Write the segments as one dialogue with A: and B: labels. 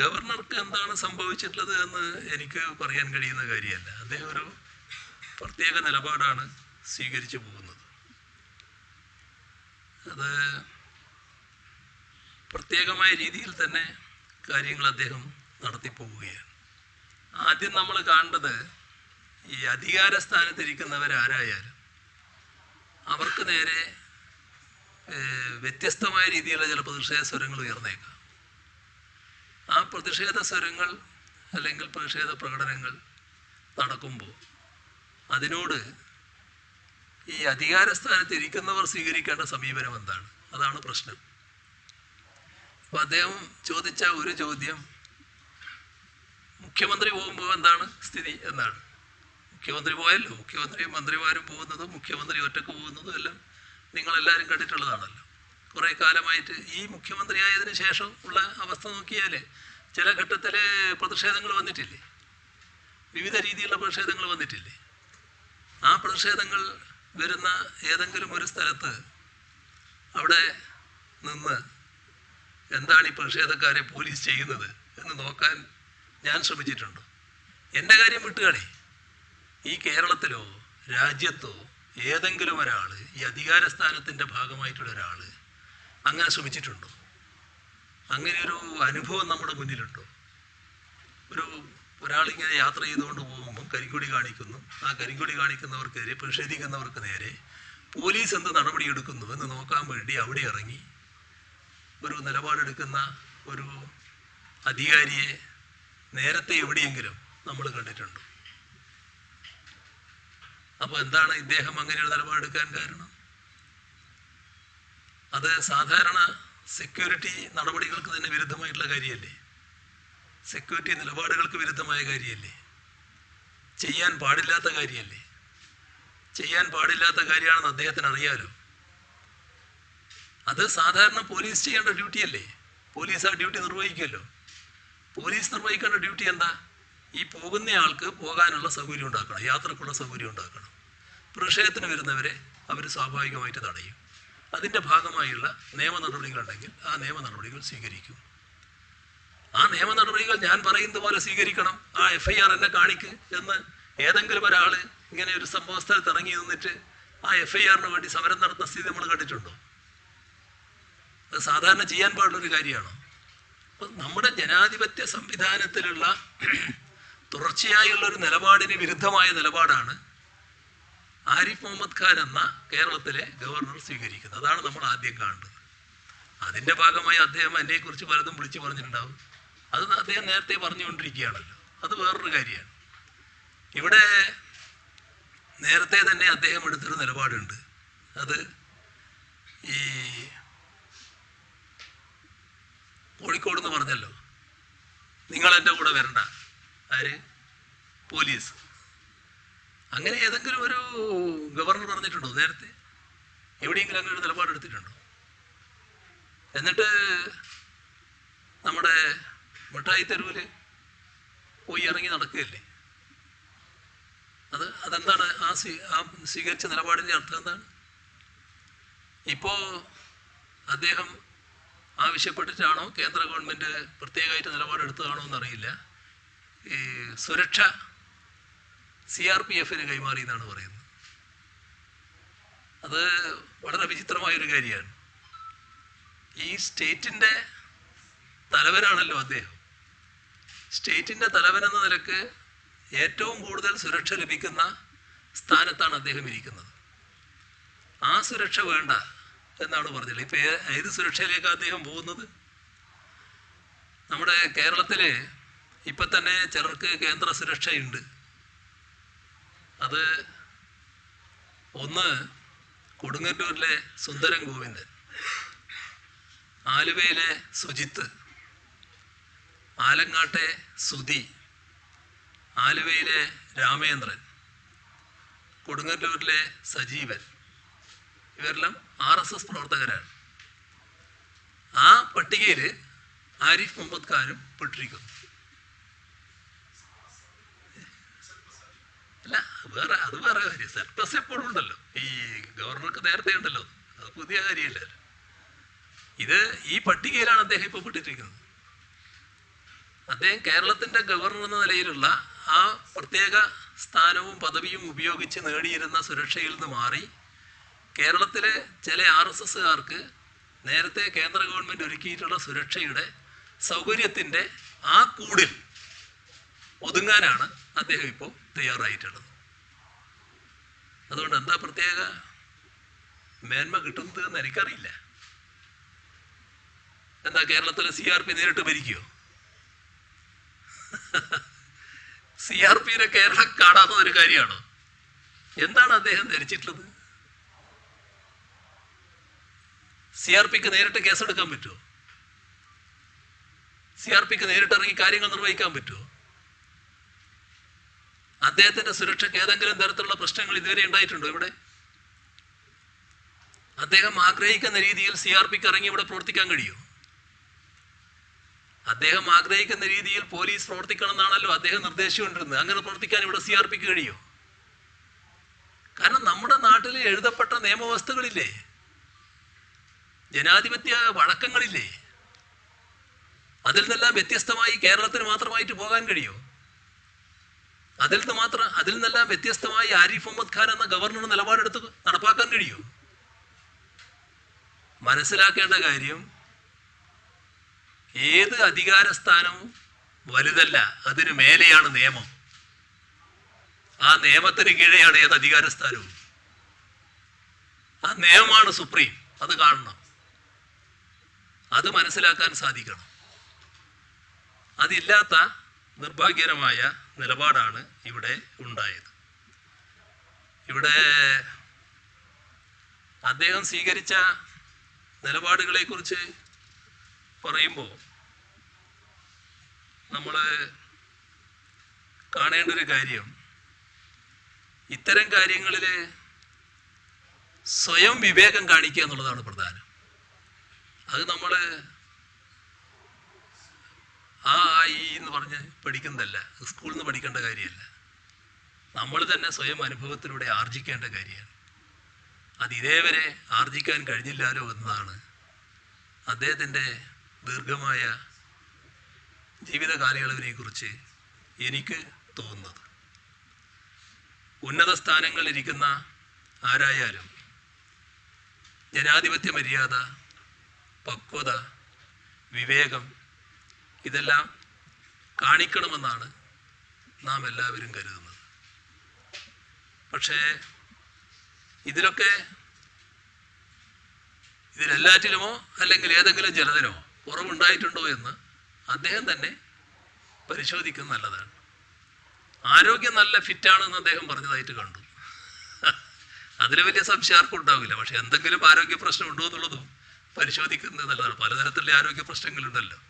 A: ഗവർണർക്ക് എന്താണ് സംഭവിച്ചിട്ടുള്ളത് എന്ന് എനിക്ക് പറയാൻ കഴിയുന്ന കാര്യമല്ല. അദ്ദേഹം ഒരു പ്രത്യേക നിലപാടാണ് സ്വീകരിച്ചു പോകുന്നത്. അത് പ്രത്യേകമായ രീതിയിൽ തന്നെ കാര്യങ്ങൾ അദ്ദേഹം നടത്തിപ്പോവുകയാണ് ആദ്യം നമ്മൾ കാണേണ്ടത് ഈ അധികാര സ്ഥാനത്തിരിക്കുന്നവരാരായാലും അവർക്ക് നേരെ വ്യത്യസ്തമായ രീതിയിലുള്ള ചില പ്രതിഷേധ സ്വരങ്ങൾ ഉയർന്നേക്കാം. ആ പ്രതിഷേധ സ്വരങ്ങൾ അല്ലെങ്കിൽ പ്രതിഷേധ പ്രകടനങ്ങൾ നടക്കുമ്പോൾ അതിനോട് ഈ അധികാര സ്ഥാനത്ത് ഇരിക്കുന്നവർ സ്വീകരിക്കേണ്ട സമീപനം എന്താണ്? അതാണ് പ്രശ്നം. അപ്പോൾ അദ്ദേഹം ചോദിച്ച ഒരു ചോദ്യം മുഖ്യമന്ത്രി പോകുമ്പോൾ എന്താണ് സ്ഥിതി എന്നാണ്. മുഖ്യമന്ത്രി പോയല്ലോ. മുഖ്യമന്ത്രിയും മന്ത്രിമാരും പോകുന്നതും മുഖ്യമന്ത്രി ഒറ്റയ്ക്ക് പോകുന്നതും എല്ലാം നിങ്ങളെല്ലാവരും കണ്ടിട്ടുള്ളതാണല്ലോ. കുറേ കാലമായിട്ട് ഈ മുഖ്യമന്ത്രി ആയതിനു ശേഷം ഉള്ള അവസ്ഥ നോക്കിയാൽ ചില ഘട്ടത്തിൽ പ്രതിഷേധങ്ങൾ വന്നിട്ടില്ലേ? വിവിധ രീതിയിലുള്ള പ്രതിഷേധങ്ങൾ വന്നിട്ടില്ലേ? ആ പ്രതിഷേധങ്ങൾ വരുന്ന ഏതെങ്കിലും ഒരു സ്ഥലത്ത് അവിടെ നിന്ന് എന്താണ് ഈ പ്രതിഷേധക്കാരെ പോലീസ് ചെയ്യുന്നത് എന്ന് നോക്കാൻ ഞാൻ ശ്രമിച്ചിട്ടുണ്ട്? എന്റെ കാര്യം വിട്ടുകളി ഈ കേരളത്തിലോ രാജ്യത്തോ ഏതെങ്കിലും ഒരാൾ ഈ അധികാര സ്ഥാനത്തിന്റെ ഭാഗമായിട്ടുള്ള ഒരാൾ അങ്ങനെ ശ്രമിച്ചിട്ടുണ്ടോ. അങ്ങനെ ഒരു അനുഭവം നമ്മുടെ മുന്നിലുണ്ടോ. ഒരു ഒരാളിങ്ങനെ യാത്ര ചെയ്തുകൊണ്ട് പോകുമ്പോൾ കരിങ്കൊടി കാണിക്കുന്നു. ആ കരിങ്കൊടി കാണിക്കുന്നവർക്കെതിരെ പ്രതിഷേധിക്കുന്നവർക്ക് നേരെ പോലീസ് എന്ത് നടപടിയെടുക്കുന്നു എന്ന് നോക്കാൻ വേണ്ടി അവിടെ ഇറങ്ങി. ഒരു നിലപാടെടുക്കുന്ന ഒരു അധികാരിയെ നേരത്തെ എവിടെയെങ്കിലും നമ്മൾ കണ്ടിട്ടുണ്ടോ. അപ്പോൾ എന്താണ് ഇദ്ദേഹം അങ്ങനെ ഒരു നിലപാടെടുക്കാൻ കാരണം? അത് സാധാരണ സെക്യൂരിറ്റി നടപടികൾക്ക് തന്നെ വിരുദ്ധമായിട്ടുള്ള കാര്യമല്ലേ? സെക്യൂരിറ്റി നിലപാടുകൾക്ക് വിരുദ്ധമായ കാര്യമല്ലേ? ചെയ്യാൻ പാടില്ലാത്ത കാര്യമല്ലേ? ചെയ്യാൻ പാടില്ലാത്ത കാര്യമാണെന്ന് അദ്ദേഹത്തിന് അറിയാലോ? അത് സാധാരണ പോലീസ് ചെയ്യേണ്ട ഡ്യൂട്ടിയല്ലേ പോലീസ് ആ ഡ്യൂട്ടി നിർവഹിക്കുമല്ലോ. പോലീസ് നിർവഹിക്കേണ്ട ഡ്യൂട്ടി എന്താ? ഈ പോകുന്ന ആൾക്ക് പോകാനുള്ള സൗകര്യം ഉണ്ടാക്കണം യാത്രക്കുള്ള സൗകര്യം ഉണ്ടാക്കണം. പ്രതിഷേധത്തിന് വരുന്നവരെ അവർ സ്വാഭാവികമായിട്ട് തടയും. അതിന്റെ ഭാഗമായുള്ള നിയമ നടപടികളുണ്ടെങ്കിൽ ആ നിയമ നടപടികൾ സ്വീകരിക്കും. ആ നിയമ നടപടികൾ ഞാൻ പറയുന്നത് പോലെ സ്വീകരിക്കണം. ആ എഫ് ഐ ആർ എന്നെ കാണിക്ക് എന്ന് ഏതെങ്കിലും ഒരാൾ ഇങ്ങനെ ഒരു സംഭവ സ്ഥലത്ത് ഇറങ്ങി നിന്നിട്ട് ആ എഫ് ഐ ആറിന് വേണ്ടി സമരം നടത്തുന്ന സ്ഥിതി നമ്മൾ കണ്ടിട്ടുണ്ടോ? അത് സാധാരണ ചെയ്യാൻ പാടുള്ളൊരു കാര്യമാണോ? അപ്പം നമ്മുടെ ജനാധിപത്യ സംവിധാനത്തിലുള്ള തുടർച്ചയായുള്ള ഒരു നിലപാടിന് വിരുദ്ധമായ നിലപാടാണ് ആരിഫ് മുഹമ്മദ് ഖാൻ എന്ന കേരളത്തിലെ ഗവർണർ സ്വീകരിക്കുന്നത് അതാണ് നമ്മൾ ആദ്യം കാണുന്നത്. അതിന്റെ ഭാഗമായി അദ്ദേഹം എന്നെക്കുറിച്ച് പലതും വിളിച്ചു പറഞ്ഞിട്ടുണ്ടാവും. അത് അദ്ദേഹം നേരത്തെ പറഞ്ഞുകൊണ്ടിരിക്കുകയാണല്ലോ. അത് വേറൊരു കാര്യമാണ്. ഇവിടെ നേരത്തെ തന്നെ അദ്ദേഹം എടുത്തൊരു നിലപാടുണ്ട്. അത് ഈ കോഴിക്കോട് എന്ന് പറഞ്ഞല്ലോ. നിങ്ങൾ എന്റെ കൂടെ വരണ്ട. ആര്? പോലീസ്. അങ്ങനെ ഏതെങ്കിലും ഒരു ഗവർണർ പറഞ്ഞിട്ടുണ്ടോ നേരത്തെ? എവിടെയെങ്കിലും അങ്ങനെ ഒരു നിലപാടെടുത്തിട്ടുണ്ടോ എന്നിട്ട് നമ്മുടെ മിഠായി തെരുവിൽ പോയി ഇറങ്ങി നടക്കുകയല്ലേ? അത് അതെന്താണ്? ആ സ്വീ ആ സ്വീകരിച്ച നിലപാടിന്റെ അർത്ഥം എന്താണ്? ഇപ്പോൾ അദ്ദേഹം ആവശ്യപ്പെട്ടിട്ടാണോ കേന്ദ്ര ഗവൺമെന്റ് പ്രത്യേകമായിട്ട് നിലപാടെടുത്തതാണോ എന്നറിയില്ല. ഈ സുരക്ഷ സി ആർ പി എഫിന് കൈമാറി എന്നാണ് പറയുന്നത്. അത് വളരെ വിചിത്രമായൊരു കാര്യമാണ്. ഈ സ്റ്റേറ്റിന്റെ തലവനാണല്ലോ അദ്ദേഹം. സ്റ്റേറ്റിന്റെ തലവൻ എന്ന നിലയ്ക്ക് ഏറ്റവും കൂടുതൽ സുരക്ഷ ലഭിക്കുന്ന സ്ഥാനത്താണ് അദ്ദേഹം ഇരിക്കുന്നത്. ആ സുരക്ഷ വേണ്ട എന്നാണ് പറഞ്ഞത്. ഇപ്പം ഏത് സുരക്ഷയിലേക്കാണ് അദ്ദേഹം പോകുന്നത്? നമ്മുടെ കേരളത്തിൽ ഇപ്പം തന്നെ ചിലർക്ക് കേന്ദ്ര സുരക്ഷയുണ്ട്. അത് ഒന്ന് കൊടുങ്ങല്ലൂരിലെ സുന്ദരൻ ഗോവിന്ദൻ ആലുവയിലെ സുജിത്ത് ആലങ്ങാട്ടെ സുധി ആലുവയിലെ രാമേന്ദ്രൻ കൊടുങ്ങല്ലൂരിലെ സജീവൻ. ഇവരെല്ലാം ആർ എസ് എസ് പ്രവർത്തകരാണ്. ആ പട്ടികയിൽ ആരിഫ് മുഹമ്മദ് ഖാനും പെട്ടിരിക്കുന്നു. അല്ല വേറെ അത് വേറെ കാര്യം. സർപ്ലസ് എപ്പോഴും ഉണ്ടല്ലോ. ഈ ഗവർണർക്ക് നേരത്തെ ഉണ്ടല്ലോ. അത് പുതിയ കാര്യമല്ല. ഇത് ഈ പട്ടികയിലാണ് അദ്ദേഹം ഇപ്പോൾ പെട്ടിട്ടിരിക്കുന്നത് അദ്ദേഹം കേരളത്തിന്റെ ഗവർണർ എന്ന നിലയിലുള്ള ആ പ്രത്യേക സ്ഥാനവും പദവിയും ഉപയോഗിച്ച് നേടിയിരുന്ന സുരക്ഷയിൽ നിന്ന് മാറി കേരളത്തിലെ ചില ആർ എസ് എസ്സുകാർക്ക് നേരത്തെ കേന്ദ്ര ഗവൺമെന്റ് ഒരുക്കിയിട്ടുള്ള സുരക്ഷയുടെ സൗകര്യത്തിന്റെ ആ കൂടിൽ ഒതുങ്ങാനാണ് അദ്ദേഹം ഇപ്പോൾ തയ്യാറായിട്ടുള്ളത് അതുകൊണ്ട് എന്താ പ്രത്യേക മേന്മ കിട്ടുന്നത് എന്ന് എനിക്കറിയില്ല. എന്താ കേരളത്തിലെ സി ആർ പി നേരിട്ട് ഭരിക്കുമോ സി ആർ പിനെ കേരളം കാണാത്ത ഒരു കാര്യമാണ്? എന്താണ് അദ്ദേഹം ധരിച്ചിട്ടുള്ളത്? സി ആർ പിക്ക് നേരിട്ട് കേസെടുക്കാൻ പറ്റുമോ സി ആർ പിക്ക് നേരിട്ട് ഇറങ്ങി കാര്യങ്ങൾ നിർവഹിക്കാൻ പറ്റുമോ അദ്ദേഹത്തിന്റെ സുരക്ഷയ്ക്ക് ഏതെങ്കിലും തരത്തിലുള്ള പ്രശ്നങ്ങൾ ഇതുവരെ ഉണ്ടായിട്ടുണ്ടോ ഇവിടെ? അദ്ദേഹം ആഗ്രഹിക്കുന്ന രീതിയിൽ സി ആർ പിക്ക് ഇറങ്ങി ഇവിടെ പ്രവർത്തിക്കാൻ കഴിയുമോ? അദ്ദേഹം ആഗ്രഹിക്കുന്ന രീതിയിൽ പോലീസ് പ്രവർത്തിക്കണം എന്നാണല്ലോ അദ്ദേഹം നിർദ്ദേശിച്ചുകൊണ്ടിരുന്നത് അങ്ങനെ പ്രവർത്തിക്കാൻ ഇവിടെ സി ആർ പിക്ക് കഴിയോ കാരണം നമ്മുടെ നാട്ടിൽ എഴുതപ്പെട്ട നിയമവ്യവസ്ഥകളില്ലേ ജനാധിപത്യ വഴക്കങ്ങളില്ലേ? അതിൽ നിന്നെല്ലാം വ്യത്യസ്തമായി കേരളത്തിന് മാത്രമായിട്ട് പോകാൻ കഴിയോ അതിൽ നിന്ന് മാത്രം അതിൽ നിന്നെല്ലാം വ്യത്യസ്തമായി ആരിഫ് മുഹമ്മദ് ഖാൻ എന്ന ഗവർണർ നിലപാടെടുത്ത് നടപ്പാക്കാൻ കഴിയോ. മനസ്സിലാക്കേണ്ട കാര്യം ഏത് അധികാര സ്ഥാനവും വലുതല്ല അതിനു മേലെയാണ് നിയമം. ആ നിയമത്തിന് കീഴെയാണ് ഏത് അധികാര സ്ഥാനവും ആ നിയമമാണ് സുപ്രീം അത് കാണണം. അത് മനസ്സിലാക്കാൻ സാധിക്കണം. അതില്ലാത്ത നിർഭാഗ്യകരമായ നിലപാടാണ് ഇവിടെ ഉണ്ടായത്. ഇവിടെ അദ്ദേഹം സ്വീകരിച്ച നിലപാടുകളെക്കുറിച്ച് പറയുമ്പോൾ നമ്മൾ കാണേണ്ട ഒരു കാര്യം ഇത്തരം കാര്യങ്ങളിൽ സ്വയം വിവേകം കാണിക്കുക എന്നുള്ളതാണ് പ്രധാനം. അത് നമ്മൾ ആ ഈ എന്ന് പറഞ്ഞ് പഠിക്കുന്നതല്ല സ്കൂളിൽ നിന്ന് പഠിക്കേണ്ട കാര്യമല്ല. നമ്മൾ തന്നെ സ്വയം അനുഭവത്തിലൂടെ ആർജിക്കേണ്ട കാര്യമാണ്. അത് ഇതേവരെ ആർജിക്കാൻ കഴിഞ്ഞില്ലാലോ എന്നതാണ് അദ്ദേഹത്തിന്റെ ദീർഘമായ ജീവിത കാലയളവിനെ കുറിച്ച് എനിക്ക് തോന്നുന്നത്. ഉന്നത സ്ഥാനങ്ങളിലിരിക്കുന്ന ആരായാലും ജനാധിപത്യ മര്യാദ പക്വത വിവേകം ഇതെല്ലാം കാണിക്കണമെന്നാണ് നാം എല്ലാവരും കരുതുന്നത്. പക്ഷേ ഇതിലൊക്കെ ഇതിലെല്ലാറ്റിലുമോ അല്ലെങ്കിൽ ഏതെങ്കിലും ജനതനോ കുറവുണ്ടായിട്ടുണ്ടോ എന്ന് അദ്ദേഹം തന്നെ പരിശോധിക്കുന്നത് നല്ലതാണ്. ആരോഗ്യം നല്ല ഫിറ്റാണെന്ന് അദ്ദേഹം പറഞ്ഞതായിട്ട് കണ്ടു. അതിൽ വലിയ സംശയം ആർക്കും ഉണ്ടാവില്ല. പക്ഷെ എന്തെങ്കിലും ആരോഗ്യ പ്രശ്നം ഉണ്ടോ എന്നുള്ളതും പരിശോധിക്കുന്നത് നല്ലതാണ്. പലതരത്തിലുള്ള ആരോഗ്യ പ്രശ്നങ്ങളുണ്ടല്ലോ.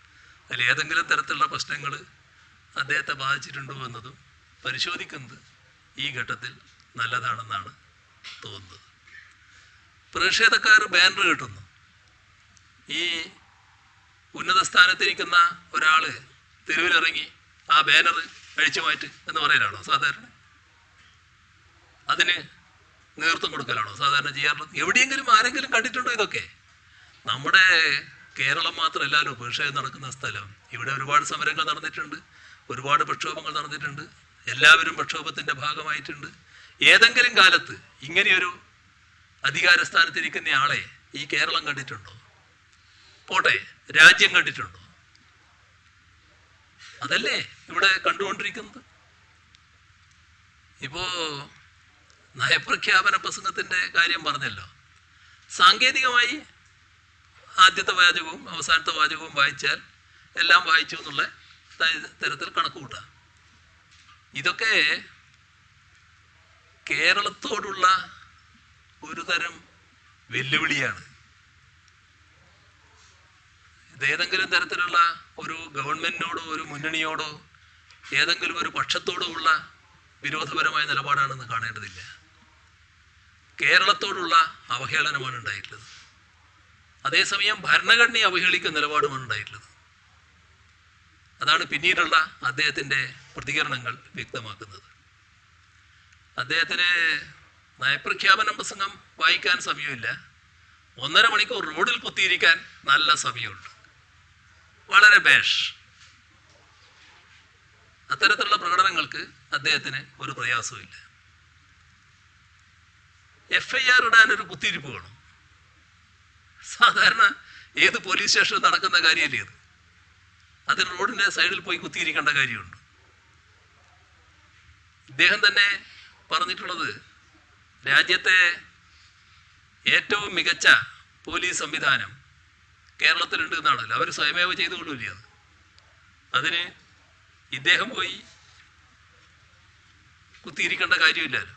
A: അതിൽ ഏതെങ്കിലും തരത്തിലുള്ള പ്രശ്നങ്ങൾ അദ്ദേഹത്തെ ബാധിച്ചിട്ടുണ്ടോ എന്നതും പരിശോധിക്കുന്നത് ഈ ഘട്ടത്തിൽ നല്ലതാണെന്നാണ് തോന്നുന്നത്. പ്രതിഷേധക്കാർ ബാനർ കിട്ടുന്നു. ഈ ഉന്നത സ്ഥാനത്തിരിക്കുന്ന ഒരാൾ തെരുവിലിറങ്ങി ആ ബാനർ അഴിച്ചു മാറ്റ് എന്ന് പറയലാണോ? സാധാരണ? അതിന് നേതൃത്വം കൊടുക്കലാണോ? സാധാരണ ചെയ്യാറുള്ളത്? എവിടെയെങ്കിലും ആരെങ്കിലും കണ്ടിട്ടുണ്ടോ ഇതൊക്കെ? നമ്മുടെ കേരളം മാത്രമല്ലല്ലോ ഉപേക്ഷയായി നടക്കുന്ന സ്ഥലം. ഇവിടെ ഒരുപാട് സമരങ്ങൾ നടന്നിട്ടുണ്ട്. ഒരുപാട് പ്രക്ഷോഭങ്ങൾ നടന്നിട്ടുണ്ട്. എല്ലാവരും പ്രക്ഷോഭത്തിന്റെ ഭാഗമായിട്ടുണ്ട്. ഏതെങ്കിലും കാലത്ത് ഇങ്ങനെയൊരു അധികാര സ്ഥാനത്തിരിക്കുന്ന ആളെ ഈ കേരളം കണ്ടിട്ടുണ്ടോ? പോട്ടെ രാജ്യം കണ്ടിട്ടുണ്ടോ? അതല്ലേ ഇവിടെ കണ്ടുകൊണ്ടിരിക്കുന്നത്? ഇപ്പോ നയപ്രഖ്യാപന പ്രസംഗത്തിന്റെ കാര്യം പറഞ്ഞല്ലോ. സാങ്കേതികമായി ആദ്യത്തെ വാചകവും അവസാനത്തെ വാചകവും വായിച്ചാൽ എല്ലാം വായിച്ചു എന്നുള്ള തരത്തിൽ കണക്ക് കൂട്ടാം ഇതൊക്കെ കേരളത്തോടുള്ള ഒരു തരം വെല്ലുവിളിയാണ്. ഇതേതെങ്കിലും തരത്തിലുള്ള ഒരു ഗവൺമെന്റിനോടോ ഒരു മുന്നണിയോടോ ഏതെങ്കിലും ഒരു പക്ഷത്തോടോ ഉള്ള വിരോധപരമായ നിലപാടാണെന്ന് കാണേണ്ടതില്ല. കേരളത്തോടുള്ള അവഹേളനമാണ് ഉണ്ടായിട്ടുള്ളത്. അതേസമയം ഭരണഘടനയെ അവഹേളിക്കുന്ന നിലപാടുമാണ് ഉണ്ടായിട്ടുള്ളത്. അതാണ് പിന്നീടുള്ള അദ്ദേഹത്തിന്റെ പ്രതികരണങ്ങൾ വ്യക്തമാക്കുന്നത്. അദ്ദേഹത്തിന് നയപ്രഖ്യാപന പ്രസംഗം വായിക്കാൻ സമയമില്ല. ഒന്നര മണിക്കൂർ റോഡിൽ കുത്തിയിരിക്കാൻ നല്ല സമയമുണ്ട്. വളരെ ബേഷ്. അത്തരത്തിലുള്ള പ്രകടനങ്ങൾക്ക് അദ്ദേഹത്തിന് ഒരു പ്രയാസവുമില്ല. എഫ് ഐ ആർ ഒരു കുത്തിയിരിപ്പ് വേണം. സാധാരണ ഏത് പോലീസ് സ്റ്റേഷനിൽ നടക്കുന്ന കാര്യമല്ലേ ഇത്? അതിന് റോഡിന്റെ സൈഡിൽ പോയി കുത്തിയിരിക്കേണ്ട കാര്യമുണ്ട്. ഇദ്ദേഹം തന്നെ പറഞ്ഞിട്ടുള്ളത് രാജ്യത്തെ ഏറ്റവും മികച്ച പോലീസ് സംവിധാനം കേരളത്തിലുണ്ട് എന്നാണല്ലോ. അവർ സ്വയമേവ ചെയ്തുകൊള്ളില്ലേ അത് അതിന് ഇദ്ദേഹം പോയി കുത്തിയിരിക്കേണ്ട കാര്യമില്ലല്ലോ.